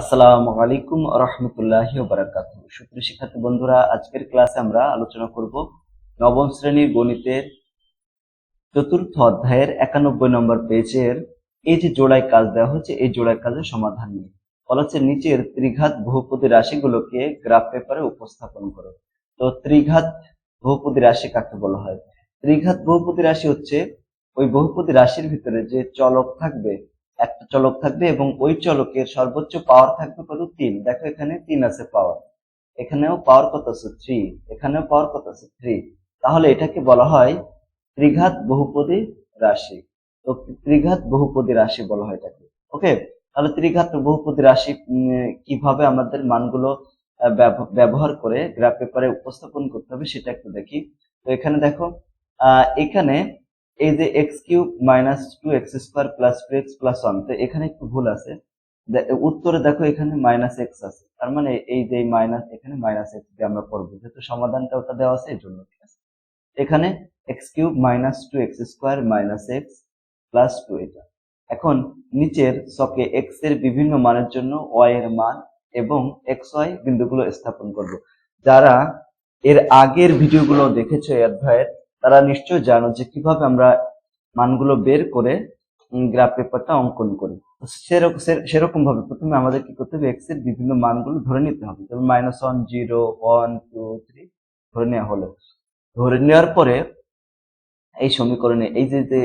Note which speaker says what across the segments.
Speaker 1: আসসালামু আলাইকুম রহমতুল্লাহ বারাকাত সুপ্রিয় শিক্ষার্থী বন্ধুরা আজকের ক্লাসে আমরা আলোচনা করব নবম শ্রেণীর গণিতের চতুর্থ অধ্যায়ের একানব্বই নম্বর পেজের এই যে জোড়ায় কাজ দেওয়া হয়েছে এই জোড়ায় কাজের সমাধান নিয়ে বলা হচ্ছে নিচের ত্রিঘাত বহুপদী রাশিগুলোকে গ্রাফ পেপারে উপস্থাপন করো তো ত্রিঘাত বহুপদী রাশি কাকে বলা হয় ত্রিঘাত বহুপদী রাশি হচ্ছে ওই বহুপদী রাশির ভিতরে যে চলক থাকবে একটা চলক থাকবে এবং ওই চলকের সর্বোচ্চ পাওয়ার থাকবে কত তিন দেখো এখানে তিন আছে পাওয়ার এখানেও পাওয়ার কত আছে থ্রি এখানেও পাওয়ার কত আছে থ্রি তাহলে এটাকে বলা হয় ত্রিঘাত বহুপদী রাশি তো ত্রিঘাত বহুপদী রাশি বলা হয় এটাকে ওকে তাহলে ত্রিঘাত বহুপদী রাশি কিভাবে আমাদের মানগুলো ব্যবহার করে গ্রাফ পেপারে উপস্থাপন করতে হবে সেটা একটু দেখি তো এখানে দেখো এখানে এই যে x cube minus two x square plus two x plus one তো এখানে একটু ভুল আছে উত্তরে দেখো এখানে মাইনাস এক্স আছে তার মানে এই যে মাইনাস এখানে মাইনাস এক্স দিয়ে আমরা করবো যেহেতু সমাধানটা ওটা দেওয়া আছে এই জন্য ঠিক আছে এখানে x cube minus two x square minus x plus two এটা এখন নিচের সকে এক্স এর বিভিন্ন মানের জন্য ওয়াই এর মান এবং এক্স ওয়াই বিন্দুগুলো স্থাপন করব যারা এর আগের ভিডিওগুলো দেখেছো অধ্যায়ের তারা নিশ্চয় জানো যে কিভাবে আমরা মানগুলো বের করে গ্রাফ পেপারটা অঙ্কন করি সেরকম সেরকম ভাবে প্রথমে আমাদের কি করতে হবে এক্স এর বিভিন্ন মানগুলো ধরে নিতে হবে যেমন minus one zero one two three ধরে নেওয়া হলো ধরে নেওয়ার পরে এই সমীকরণে এই যে যে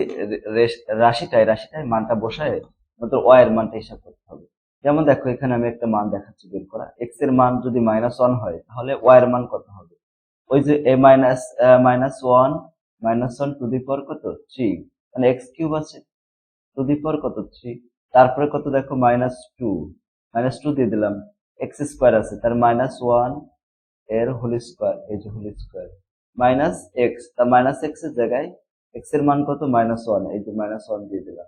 Speaker 1: রাশিটায় রাশিটায় মানটা বসায় মাত্র ওয়াই এর মানটা হিসাব করতে হবে যেমন দেখো এখানে আমি একটা মান দেখাচ্ছি বের করা এক্স এর মান যদি মাইনাস ওয়ান হয় তাহলে ওয়াই এর মান কত হবে ওই যে এ minus minus one minus one to the কত থ্রি মানে এক্স কিউব আছে টু দি কত থ্রি তারপরে কত দেখো মাইনাস টু মাইনাস টু দিয়ে দিলাম এক্স স্কোয়ার আছে তার মাইনাস ওয়ান এর হোল স্কোয়ার এই যে হোল স্কোয়ার মাইনাস এক্স তা মাইনাস এক্স এর জায়গায় এক্স এর মান কত মাইনাস ওয়ান এই যে মাইনাস ওয়ান দিয়ে দিলাম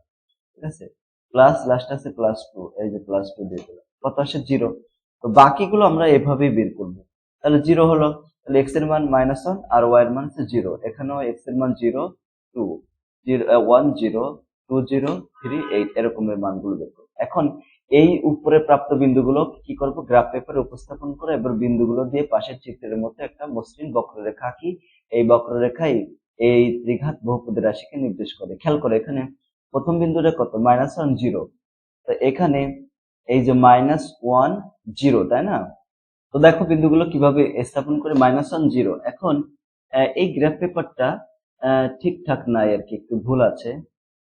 Speaker 1: ঠিক আছে প্লাস লাস্ট আছে প্লাস টু এই যে প্লাস টু দিয়ে দিলাম কত আসে জিরো তো বাকিগুলো আমরা এভাবেই বের করবো তাহলে জিরো হলো তাহলে এক্স এর মান মাইনাস ওয়ান আর ওয়াই এর মান হচ্ছে জিরো এখানেও এক্স এর মান zero two zero one zero two zero three eight এরকমের মানগুলো দেখো এখন এই উপরে প্রাপ্ত বিন্দুগুলো কি করবো গ্রাফ পেপারে উপস্থাপন করে এবার বিন্দুগুলো দিয়ে পাশের চিত্রের মধ্যে একটা মসৃণ বক্ররেখা আঁকি এই বক্ররেখাই এই ত্রিঘাত বহুপদী রাশিকে নির্দেশ করে খেয়াল করে এখানে প্রথম বিন্দুটা কত মাইনাস ওয়ান জিরো তো এখানে এই যে মাইনাস ওয়ান জিরো তাই না তো দেখো বিন্দুগুলো কিভাবে স্থাপন করে মাইনাস ওয়ান জিরো এখন এই গ্রাফ পেপারটা ঠিকঠাক নাই আর কি একটু ভুল আছে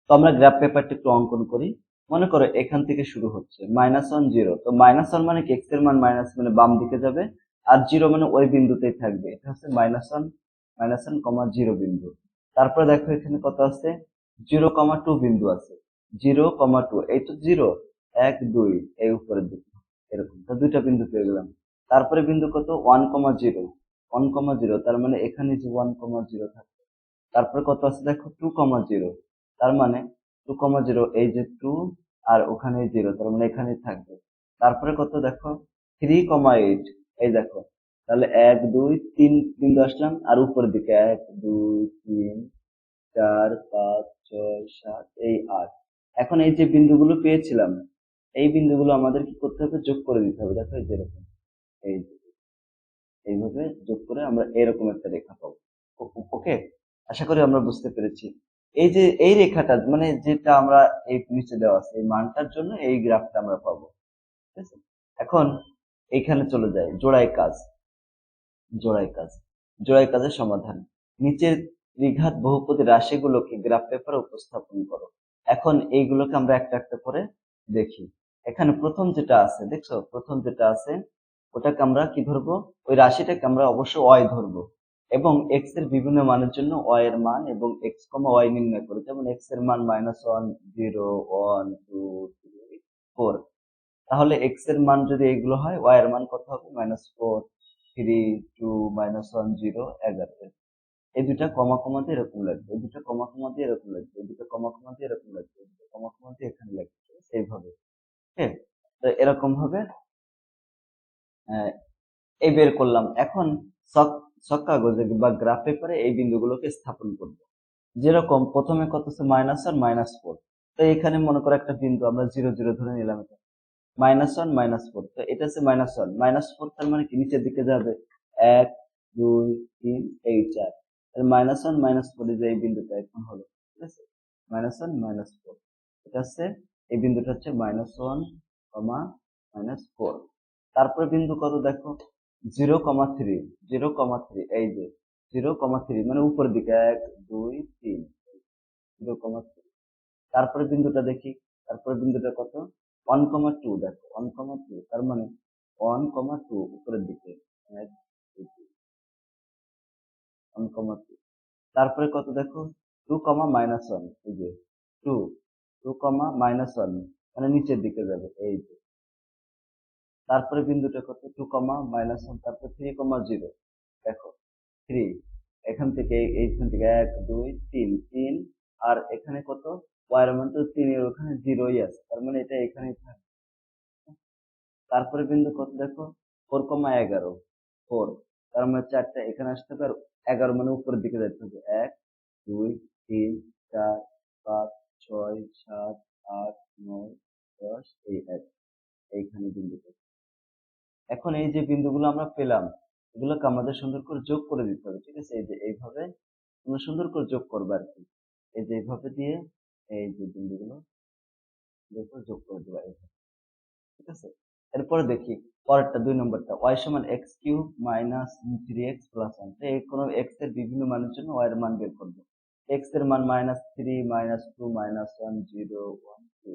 Speaker 1: তো আমরা গ্রাফ পেপারটা একটু অঙ্কন করি মনে করো এখান থেকে শুরু হচ্ছে মাইনাস ওয়ান জিরো তো মাইনাস ওয়ান মানে এক্স এর মান মাইনাস মানে বাম দিকে যাবে আর জিরো মানে ওই বিন্দুতেই থাকবে এটা হচ্ছে minus one minus one comma zero বিন্দু তারপরে দেখো এখানে কত আছে জিরো কমা টু বিন্দু আছে জিরো কমা টু এই তো জিরো এক দুই এই উপরের দিকে এরকম তো দুইটা বিন্দু পেয়ে গেলাম তারপরে বিন্দু কত one comma zero one comma zero তার মানে এখানে যে ওয়ান কমা জিরো থাকবে তারপরে কত আছে দেখো টু কমা জিরো তার মানে টু কমা জিরো এই যে টু আর ওখানে জিরো তার মানে এখানে থাকবে তারপরে কত দেখো থ্রি কমা এইট এই দেখো তাহলে এক দুই তিন বিন্দু আসলাম আর উপরের দিকে এক দুই তিন চার পাঁচ ছয় সাত এই আট এখন এই যে বিন্দুগুলো পেয়েছিলাম এই বিন্দুগুলো আমাদের কি করতে হবে যোগ করে দিতে হবে দেখো এই যেরকম এই এইভাবে যোগ করে আমরা এরকম একটা রেখা পাবো ওকে আশা করি আমরা বুঝতে পেরেছি এই যে এই রেখাটা মানে যেটা আমরা এই নিচে দেওয়া আছে এই মানটার জন্য এই গ্রাফটা আমরা পাবো ঠিক আছে এখন এইখানে চলে যায় জোড়ায় কাজ জোড়ায় কাজ জোড়ায় কাজের সমাধান নিচের দ্বিঘাত বহুপতি রাশিগুলোকে গ্রাফ পেপারে উপস্থাপন করো এখন এইগুলোকে আমরা একটা একটা করে দেখি এখানে প্রথম যেটা আছে দেখছো প্রথম যেটা আছে ওটাকে আমরা কি ধরবো ওই রাশিটাকে আমরা অবশ্যই ওয়াই ধরবো এবং এক্স এর বিভিন্ন মানের জন্য ওয়াই এর মান এবং এক্স কমা ওয়াই নির্ণয় করি যেমন এক্স এর মান minus one zero one two three four তাহলে এক্স এর মান যদি এগুলো হয় ওয়াই এর মান কত হবে minus four three two minus one zero এগারো এই দুটা কমা কমা দিয়ে এরকম লাগবে এই দুটা কমা কমা দিয়ে এরকম লাগবে এই দুটা কমা কমা দিয়ে এরকম লাগবে এই দুটা কমা কমা দিয়ে এখানে লাগবে সেইভাবে ঠিক এরকম হবে এই বের করলাম এখন সক সক কাগজে বা গ্রাফ পেপারে এই বিন্দুগুলোকে স্থাপন করব যেরকম প্রথমে কত আছে মাইনাস ওয়ান মাইনাস ফোর তো এখানে মনে করো একটা বিন্দু আমরা জিরো জিরো ধরে নিলাম এটা মাইনাস ওয়ান মাইনাস ফোর তো এটা আছে মাইনাস ওয়ান মাইনাস ফোর তার মানে কি নিচের দিকে যাবে এক দুই তিন এই চার মাইনাস ওয়ান মাইনাস ফোর এই বিন্দুটা এখন হলো ঠিক আছে মাইনাস ওয়ান মাইনাস ফোর এটা হচ্ছে এই বিন্দুটা হচ্ছে minus one comma minus four তারপরে বিন্দু কত দেখো zero comma three zero comma three এই যে জিরো কমা থ্রি মানে উপর দিকে এক দুই তিন জিরো কমা থ্রি তারপরে বিন্দুটা দেখি তারপরে বিন্দুটা কত ওয়ান কমা টু দেখো ওয়ান কমা টু তার মানে ওয়ান কমা টু উপরের দিকে এক ওয়ান কমা টু তারপরে কত দেখো টু কমা মাইনাস ওয়ান এই যে two two comma minus one মানে নিচের দিকে যাবে এই যে তারপরে বিন্দুটা কত টু কমা মাইনাস ওয়ান তারপরে থ্রি কমা জিরো দেখো থ্রি এখান থেকে এইখান থেকে এক দুই তিন তিন আর এখানে কত ওয়ার মান তো তিনের ওখানে জিরোই আছে তার মানে এটা এখানেই থাকে তারপরে বিন্দু কত দেখো ফোর কমা এগারো ফোর তার মানে চারটা এখানে আসতে হবে আর এগারো মানে উপরের দিকে যেতে হবে এক দুই তিন চার পাঁচ ছয় সাত আট নয় দশ এই এক এইখানে বিন্দু এখন এই যে বিন্দুগুলো আমরা পেলাম এগুলোকে আমাদের সুন্দর করে যোগ করে দিতে হবে ঠিক আছে এই যে এইভাবে তোমরা সুন্দর করে যোগ করবে আর কি এই যে এইভাবে দিয়ে এই যে বিন্দুগুলো যোগ করে দেবে ঠিক আছে এরপরে দেখি পরেরটা দুই নম্বরটা ওয়াই সমান x cube minus three x plus one তো এই কোনো এক্স এর বিভিন্ন মানের জন্য ওয়াই এর মান বের করবো এক্স এর মান minus three minus two minus one zero one two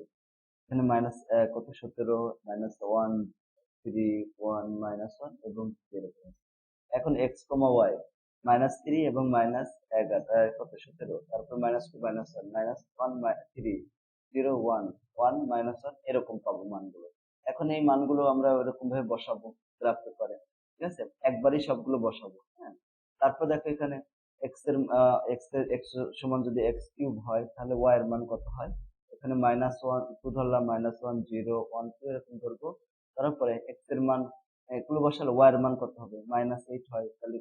Speaker 1: এখানে মাইনাস কত সতেরো minus one three one minus one এবং এখন x comma y minus three এবং মাইনাস এগারো কত সতেরো তারপর minus two minus one minus one three zero one one minus one এরকম পাবো মানগুলো এখন এই মানগুলো আমরা এরকম ভাবে বসাবো রাখতে পারে ঠিক আছে একবারই সবগুলো বসাবো হ্যাঁ তারপর দেখো এখানে এক্স এর এক্স এর এক্স সমান যদি এক্স কিউব হয় তাহলে ওয়াই এর মান কত হয় এখানে মাইনাস ওয়ান টু ধরলাম minus one zero one two এরকম ধরবো তারপরে পরে এক্স এর মান এগুলো বসাল ওয়াই এর মান কত হবে মাইনাস এইট হয় তাহলে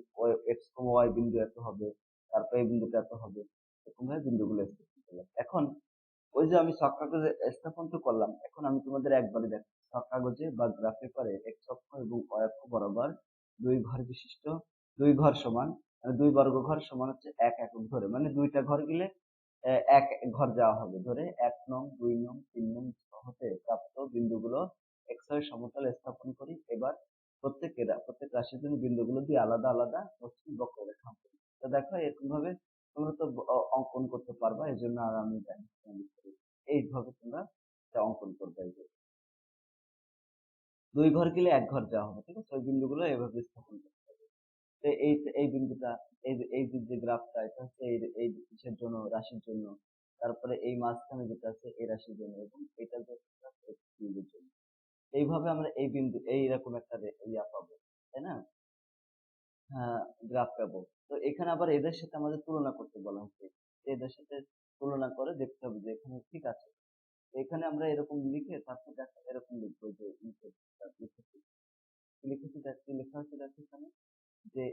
Speaker 1: এক্স কম ওয়াই বিন্দু এত হবে তারপরে এই বিন্দুটা এত হবে এরকম ভাবে বিন্দুগুলো স্থাপন করলাম এখন ওই যে আমি ছক কাগজে স্থাপন তো করলাম এখন আমি তোমাদের একবারে দেখ ছক কাগজে বা গ্রাফ পেপারে এক্স অক্ষ এবং ওয়াই অক্ষ বরাবর দুই ঘর বিশিষ্ট দুই ঘর সমান মানে দুই বর্গ ঘর সমান হচ্ছে এক এক ঘরে মানে দুইটা ঘর গেলে এক ঘর যাওয়া হবে ধরে এক নং দুই নং তিন নং হতে প্রাপ্ত বিন্দুগুলো এক্সের সমতল স্থাপন করি এবার প্রত্যেক প্রত্যেক রাশির জন্য বিন্দুগুলো দিয়ে আলাদা আলাদা হচ্ছে বক্ররেখা অঙ্কন তো দেখো এরকম ভাবে তোমরা তো অঙ্কন করতে পারবা এই জন্য আর আমি জানি এইভাবে তোমরা অঙ্কন করবে এই দুই ঘর গেলে এক ঘর যাওয়া হবে ঠিক আছে ওই বিন্দুগুলো এভাবে স্থাপন করতে হবে তো এই এই বিন্দুটা এই এই যে গ্রাফটা এটা হচ্ছে এই এই কিসের জন্য রাশির জন্য তারপরে এই মাঝখানে যেটা আছে এই রাশির জন্য এবং এটা যে এইভাবে আমরা এই বিন্দু এইরকম একটা ইয়া পাবো তাই না গ্রাফ হ্যাঁ, পাবো তো এখানে আবার এদের সাথে আমাদের তুলনা করতে বলা হচ্ছে এদের সাথে তুলনা করে দেখতে হবে যে এখানে ঠিক আছে এখানে আমরা এরকম লিখে তারপর এরকম লিখবো যে লিখেছি লেখা হচ্ছে দেখো এখানে যে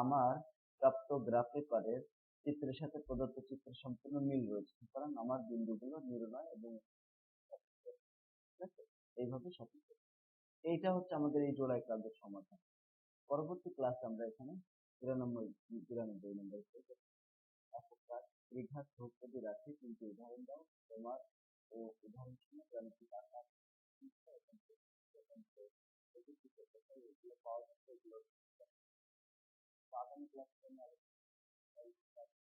Speaker 1: আমার প্রাপ্ত গ্রাফ পেপারের চিত্রের সাথে প্রদত্ত চিত্রের সম্পূর্ণ মিল রয়েছে কারণ আমার বিন্দুগুলো নির্ণয় এবং ঠিক আছে এইভাবে সঠিক এইটা হচ্ছে আমাদের এই জোড়ায় ক্লাবের সমাধান পরবর্তী ক্লাসে আমরা এখানে তিরানব্বই তিরানব্বই নম্বর কিন্তু উদাহরণ দাও তোমার ও উদাহরণ পাওয়া যাচ্ছে